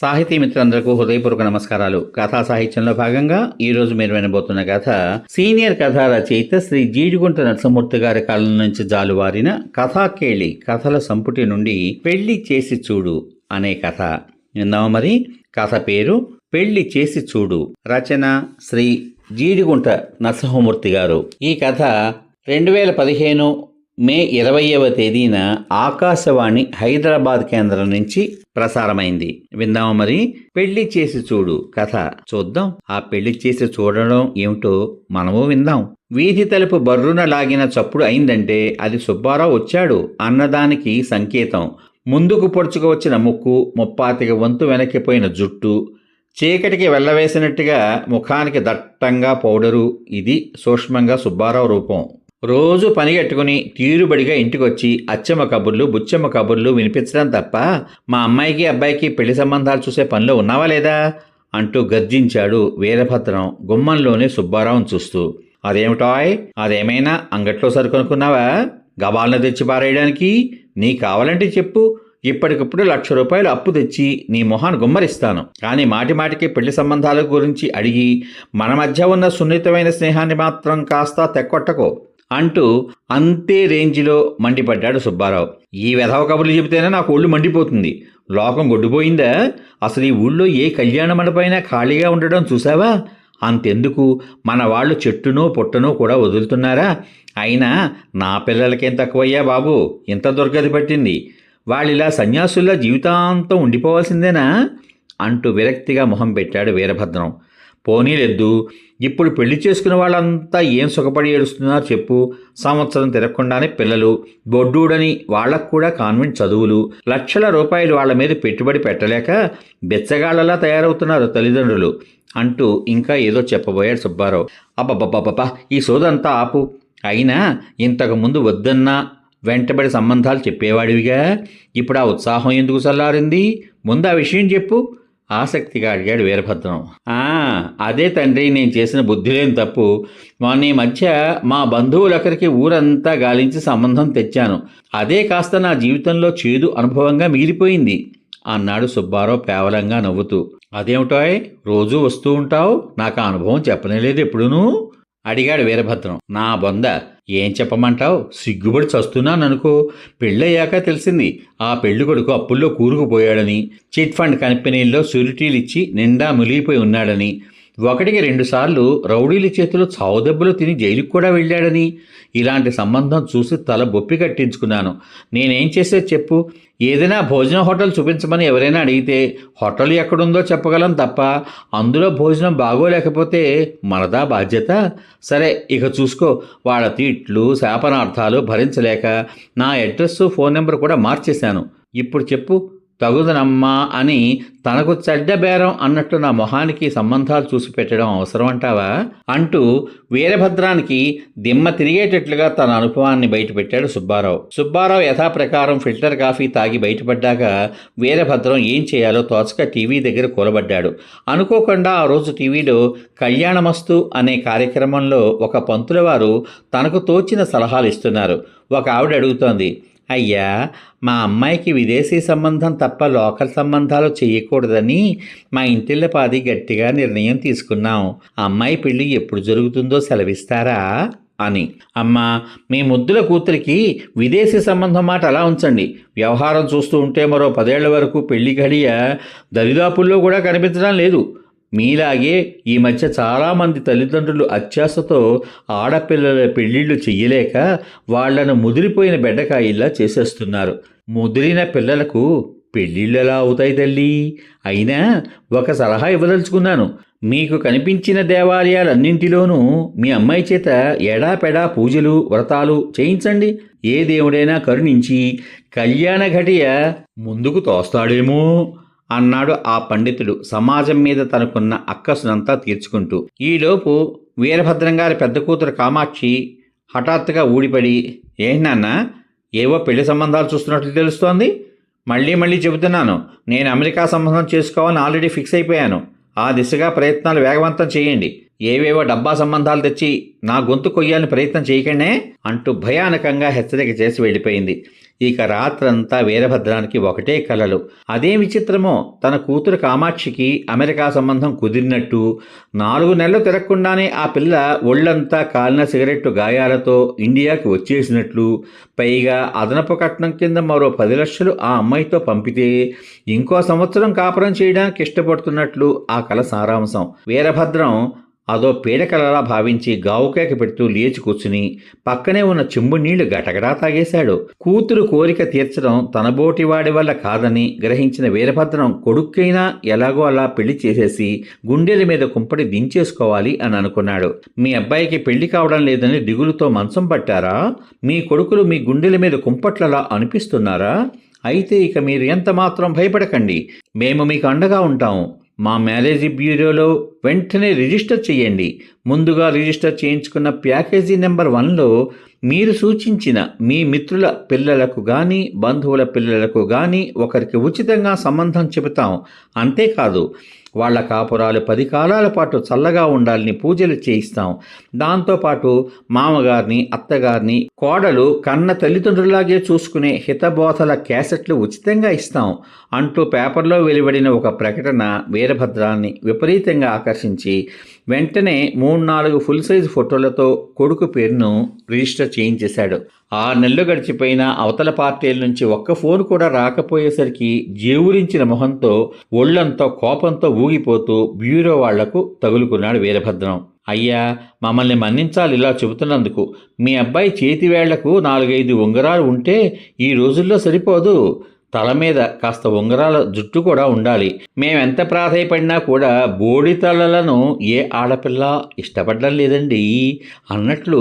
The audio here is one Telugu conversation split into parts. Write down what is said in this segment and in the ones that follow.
సాహితీ మిత్రులందరకు హృదయపూర్వక నమస్కారాలు. కథా సాహిత్యంలో భాగంగా ఈ రోజు మీరు వినబోతున్న కథ సీనియర్ కథా రచయిత శ్రీ జీడిగుంట నరసింహమూర్తి గారి కాలం నుంచి జాలువారిన కథాకేళి కథల సంపుటి నుండి పెళ్ళి చేసి చూడు అనే కథ. విన్నాము మరి? కథ పేరు పెళ్ళి చేసి చూడు. రచన శ్రీ జీడిగుంట నరసింహమూర్తి గారు. ఈ కథ రెండు వేల పదిహేను మే ఇరవయవ తేదీన ఆకాశవాణి హైదరాబాద్ కేంద్రం నుంచి ప్రసారమైంది. విందాము మరి? పెళ్ళి చేసి చూడు కథ చూద్దాం. ఆ పెళ్ళి చేసి చూడడం ఏమిటో మనము విందాం. వీధి తలుపు బర్రున లాగిన చప్పుడు అయిందంటే అది సుబ్బారావు వచ్చాడు అన్నదానికి సంకేతం. ముందుకు పొడుచుకు వచ్చిన ముక్కు ముప్పాతికి వంతు వెనక్కిపోయిన జుట్టు చీకటికి వెళ్ళవేసినట్టుగా ముఖానికి దట్టంగా పౌడరు. ఇది సూక్ష్మంగా సుబ్బారావు రూపం. రోజు పనిగట్టుకుని తీరుబడిగా ఇంటికొచ్చి అచ్చమ్మ కబుర్లు బుచ్చమ్మ కబుర్లు వినిపించడం తప్ప మా అమ్మాయికి అబ్బాయికి పెళ్ళి సంబంధాలు చూసే పనిలో ఉన్నావా లేదా? అంటూ గర్జించాడు వీరభద్రం గుమ్మంలోనే సుబ్బారావును చూస్తూ. అదేమిటాయ్? అదేమైనా అంగట్లో సరుకొనుకున్నావా? గబాలను తెచ్చి పారేయడానికి? నీ కావాలంటే చెప్పు. ఇప్పటికిప్పుడు లక్ష రూపాయలు అప్పు తెచ్చి నీ మొహాన్ని గుమ్మరిస్తాను. కానీ మాటి మాటికి పెళ్ళి సంబంధాల గురించి అడిగి మన మధ్య ఉన్న సున్నితమైన స్నేహాన్ని మాత్రం కాస్త తెక్కొట్టకో. అంటూ అంతే రేంజ్లో మండిపడ్డాడు సుబ్బారావు. ఈ వెధవ కబుర్లు చెబితేనే నాకు ఒళ్ళు మండిపోతుంది. లోకం గొడ్డుపోయిందా? అసలు ఈ ఊళ్ళో ఏ కళ్యాణ మండపైనా ఖాళీగా ఉండడం చూసావా అంతెందుకు? మన వాళ్ళు చెట్టునో పుట్టనో కూడా వదులుతున్నారా? అయినా నా పిల్లలకేం తక్కువయ్యా బాబు? ఇంత దుర్గతి పట్టింది. వాళ్ళిలా సన్యాసుల్లా జీవితాంతం ఉండిపోవాల్సిందేనా? అంటూ విరక్తిగా మొహం పెట్టాడు వీరభద్రం. పోనీలెద్దు ఇప్పుడు పెళ్ళి చేసుకున్న వాళ్ళంతా ఏం సుఖపడి ఏడుస్తున్నారో చెప్పు. సంవత్సరం తిరగకుండానే పిల్లలు బొడ్డూడని వాళ్ళకు కూడా కాన్వెంట్ చదువులు. లక్షల రూపాయలు వాళ్ళ మీద పెట్టుబడి పెట్టలేక బెచ్చగాళ్ళలా తయారవుతున్నారు తల్లిదండ్రులు అంటూ ఇంకా ఏదో చెప్పబోయాడు సుబ్బారావు. అబ్బబ్బబ్బబ్బా ఈ సోదంతా ఆపు. అయినా ఇంతకు ముందు వద్దన్నా వెంటబడి సంబంధాలు చెప్పేవాడివిగా. ఇప్పుడు ఆ ఉత్సాహం ఎందుకు చల్లారింది? ముందు ఆ విషయం చెప్పు. ఆసక్తిగా అడిగాడు వీరభద్రం. అదే తండ్రి నేను చేసిన బుద్ధి లేని తప్పు. మొన్న ఈ మధ్య మా బంధువులొకరికి ఊరంతా గాలించి సంబంధం తెచ్చాను. అదే కాస్త నా జీవితంలో చేదు అనుభవంగా మిగిలిపోయింది అన్నాడు సుబ్బారావు పేవలంగా నవ్వుతూ. అదేమిటోయ్ రోజూ వస్తూ ఉంటావు? నాకు ఆ అనుభవం చెప్పనేలేదు ఎప్పుడునూ? అడిగాడు వీరభద్రం. నా బొంద. ఏం చెప్పమంటావు? సిగ్గుపడి చస్తున్నాను అనుకో పెళ్ళయ్యాక తెలిసింది. ఆ పెళ్ళి కొడుకు అప్పుల్లో కూరుకుపోయాడని. చిట్ ఫండ్ కంపెనీల్లో షూరిటీలు ఇచ్చి నిండా మునిగిపోయి ఉన్నాడని. ఒకటికి రెండుసార్లు రౌడీల చేతిలో చావుదెబ్బలు తిని జైలుకు కూడా వెళ్ళాడని. ఇలాంటి సంబంధం చూసి తల బొప్పి కట్టించుకున్నాను. నేనేం చేసే చెప్పు? ఏదైనా భోజనం హోటల్ చూపించమని ఎవరైనా అడిగితే హోటల్ ఎక్కడుందో చెప్పగలం తప్ప అందులో భోజనం బాగోలేకపోతే మనదా బాధ్యత? సరే ఇక చూసుకో. వాళ్ళ తీట్లు శాపనార్థాలు భరించలేక నా అడ్రస్సు ఫోన్ నెంబర్ కూడా మార్చేశాను. ఇప్పుడు చెప్పు. తగుదనమ్మా అని తనకు చెడ్డ బేరం అన్నట్టు నా మొహానికి సంబంధాలు చూసి పెట్టడం అవసరం అంటావా? అంటూ వీరభద్రానికి దిమ్మ తిరిగేటట్లుగా తన అనుభవాన్ని బయటపెట్టాడు సుబ్బారావు. సుబ్బారావు యథాప్రకారం ఫిల్టర్ కాఫీ తాగి బయటపడ్డాక వీరభద్రం ఏం చేయాలో తోచక టీవీ దగ్గర కూలబడ్డాడు. అనుకోకుండా ఆ రోజు టీవీలో కళ్యాణమస్తు అనే కార్యక్రమంలో ఒక పంతులవారు తనకు తోచిన సలహాలు ఇస్తున్నారు. ఒక ఆవిడ అడుగుతోంది అయ్యా మా అమ్మాయికి విదేశీ సంబంధం తప్ప లోకల్ సంబంధాలు చేయకూడదని మా ఇంటిల్లపాది గట్టిగా నిర్ణయం తీసుకున్నాం. అమ్మాయి పెళ్ళి ఎప్పుడు జరుగుతుందో సెలవిస్తారా? అని. అమ్మా మీ ముద్దుల కూతురికి విదేశీ సంబంధం మాట అలా ఉంచండి. వ్యవహారం చూస్తూ ఉంటే మరో పదేళ్ళ వరకు పెళ్ళి గడియ దరిదాపుల్లో కూడా కనిపించడం లేదు. మీలాగే ఈ మధ్య చాలామంది తల్లిదండ్రులు అత్యాశతో ఆడపిల్లల పెళ్ళిళ్ళు చెయ్యలేక వాళ్ళను ముదిరిపోయిన బెడ్డకాయిల్లా చేసేస్తున్నారు. ముదిరిన పిల్లలకు పెళ్ళిళ్ళు ఎలా అవుతాయి తల్లి? అయినా ఒక సలహా ఇవ్వదలుచుకున్నాను. మీకు కనిపించిన దేవాలయాలన్నింటిలోనూ మీ అమ్మాయి చేత ఎడాపెడా పూజలు వ్రతాలు చేయించండి. ఏ దేవుడైనా కరుణించి కళ్యాణ ఘటియ ముందుకు తోస్తాడేమో. అన్నాడు ఆ పండితుడు. సమాజం మీద తనకున్న అక్కసునంతా తీర్చుకుంటూ. ఈలోపు వీరభద్రంగారి పెద్ద కూతురు కామాక్షి హఠాత్తుగా ఊడిపడి ఏం నాన్న ఏవో పెళ్ళి సంబంధాలు చూస్తున్నట్లు తెలుస్తోంది? మళ్ళీ మళ్ళీ చెబుతున్నాను. నేను అమెరికా సంబంధం చేసుకోవాలని ఆల్రెడీ ఫిక్స్ అయిపోయాను. ఆ దిశగా ప్రయత్నాలు వేగవంతం చేయండి. ఏవేవో డబ్బా సంబంధాలు తెచ్చి నా గొంతు కొయ్యాలని ప్రయత్నం చేయకండే అంటూ భయానకంగా హెచ్చరిక చేసి వెళ్ళిపోయింది. ఇక రాత్రంతా వీరభద్రానికి ఒకటే కలలు. అదే విచిత్రమో తన కూతురు కామాక్షికి అమెరికా సంబంధం కుదిరినట్టు నాలుగు నెలలు తిరగకుండానే ఆ పిల్ల ఒళ్ళంతా కాలిన సిగరెట్టు గాయాలతో ఇండియాకి వచ్చేసినట్లు పైగా అదనపు కట్నం కింద మరో పది లక్షలు ఆ అమ్మాయితో పంపితే ఇంకో సంవత్సరం కాపురం చేయడానికి ఇష్టపడుతున్నట్లు ఆ కల సారాంశం. వీరభద్రం అదో పీడకలలా భావించి గావుకేక పెడుతూ లేచి కూర్చుని పక్కనే ఉన్న చెంబు నీళ్ళు గటగడా తాగేశాడు. కూతురు కోరిక తీర్చడం తనబోటివాడి వల్ల కాదని గ్రహించిన వీరభద్రం కొడుక్కైనా ఎలాగో అలా పెళ్ళి చేసేసి గుండెల మీద కుంపటి దించేసుకోవాలి అని అనుకున్నాడు. మీ అబ్బాయికి పెళ్ళి కావడం లేదని దిగులుతో మంచం పట్టారా? మీ కొడుకులు మీ గుండెల మీద కుంపట్లలా అనిపిస్తున్నారా? అయితే ఇక మీరు ఎంత మాత్రం భయపడకండి. మేము మీకు అండగా ఉంటాము మా మ్యారేజీ బ్యూరోలో వెంటనే రిజిస్టర్ చేయండి. ముందుగా రిజిస్టర్ చేయించుకున్న ప్యాకేజీ నెంబర్ వన్లో మీరు సూచించిన మీ మిత్రుల పిల్లలకు కానీ బంధువుల పిల్లలకు కానీ ఒకరికి ఉచితంగా సంబంధం చెబుతాం. అంతేకాదు వాళ్ళ కాపురాలు పది కాలాల పాటు చల్లగా ఉండాలని పూజలు చేయిస్తాం. దాంతోపాటు మామగారిని అత్తగారిని కోడలు కన్న తల్లిదండ్రులాగే చూసుకునే హితబోధల క్యాసెట్లు ఉచితంగా ఇస్తాం. అంటూ పేపర్లో వెలువడిన ఒక ప్రకటన వీరభద్రాన్ని విపరీతంగా ఆకర్షించి వెంటనే మూడు నాలుగు ఫుల్ సైజ్ ఫోటోలతో కొడుకు పేరును రిజిస్టర్ చేయించేశాడు. ఆరు నెలలు గడిచిపోయిన అవతల పార్టీల నుంచి ఒక్క ఫోన్ కూడా రాకపోయేసరికి జేవురించిన మొహంతో ఒళ్ళంతా కోపంతో ఊగిపోతూ బ్యూరో వాళ్ళకు తగులుకున్నాడు వీరభద్రం. అయ్యా మమ్మల్ని మన్నించాలి ఇలా చెబుతున్నందుకు. మీ అబ్బాయి చేతివేళ్ళకు నాలుగైదు ఉంగరాలు ఉంటే ఈ రోజుల్లో సరిపోదు. తల మీద కాస్త ఉంగరాల జుట్టు కూడా ఉండాలి. మేమెంత ప్రాధాయపడినా కూడా బోడి తలలను ఏ ఆడపిల్ల ఇష్టపడడం లేదండి అన్నట్లు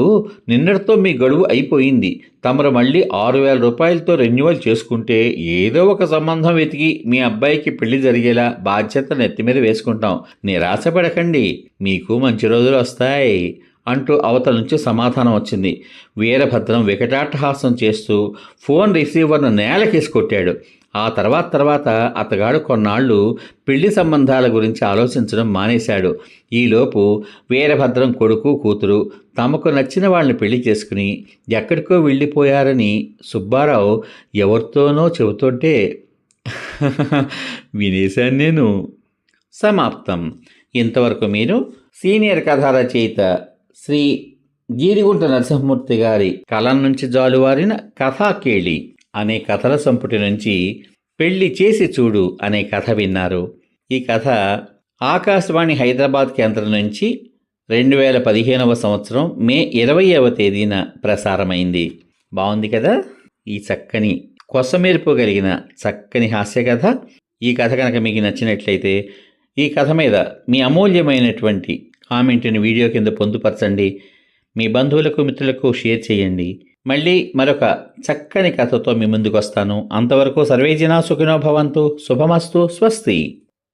నిన్నటితో మీ గడువు అయిపోయింది. తమరు మళ్ళీ ఆరు వేల రూపాయలతో రెన్యువల్ చేసుకుంటే ఏదో ఒక సంబంధం వెతికి మీ అబ్బాయికి పెళ్ళి జరిగేలా బాధ్యత నెత్తి మీద వేసుకుంటాం. నిరాశపడకండి. మీకు మంచి రోజులు వస్తాయి. అంటూ అవతల నుంచి సమాధానం వచ్చింది. వీరభద్రం వికటాట్టహాసం చేస్తూ ఫోన్ రిసీవర్ను నేలకేసి కొట్టాడు. ఆ తర్వాత తర్వాత అతగాడు కొన్నాళ్ళు పెళ్ళి సంబంధాల గురించి ఆలోచించడం మానేశాడు. ఈలోపు వీరభద్రం కొడుకు కూతురు తమకు నచ్చిన వాళ్ళని పెళ్ళి చేసుకుని ఎక్కడికో వెళ్ళిపోయారని సుబ్బారావు ఎవరితోనో చెబుతుంటే వినేశాను నేను. సమాప్తం. ఇంతవరకు మీరు సీనియర్ కథా రచయిత శ్రీ జీడిగుంట నరసింహమూర్తి గారి కలం నుంచి జాలువారిన కథాకేళి అనే కథల సంపుటి నుంచి పెళ్ళి చేసి చూడు అనే కథ విన్నారు. ఈ కథ ఆకాశవాణి హైదరాబాద్ కేంద్రం నుంచి రెండు వేల పదిహేనవ సంవత్సరం మే ఇరవైవ తేదీన ప్రసారమైంది. బాగుంది కదా? ఈ చక్కని కొసమెరుపు కలిగిన చక్కని హాస్య కథ. ఈ కథ కనుక మీకు నచ్చినట్లయితే ఈ కథ మీద మీ అమూల్యమైనటువంటి కామెంట్ని వీడియో కింద పొందుపరచండి. మీ బంధువులకు మిత్రులకు షేర్ చేయండి. మళ్ళీ మరొక చక్కని కథతో మీ ముందుకు వస్తాను అంతవరకు సర్వేజనా సుఖినో భవంతు. శుభమస్తు. స్వస్తి.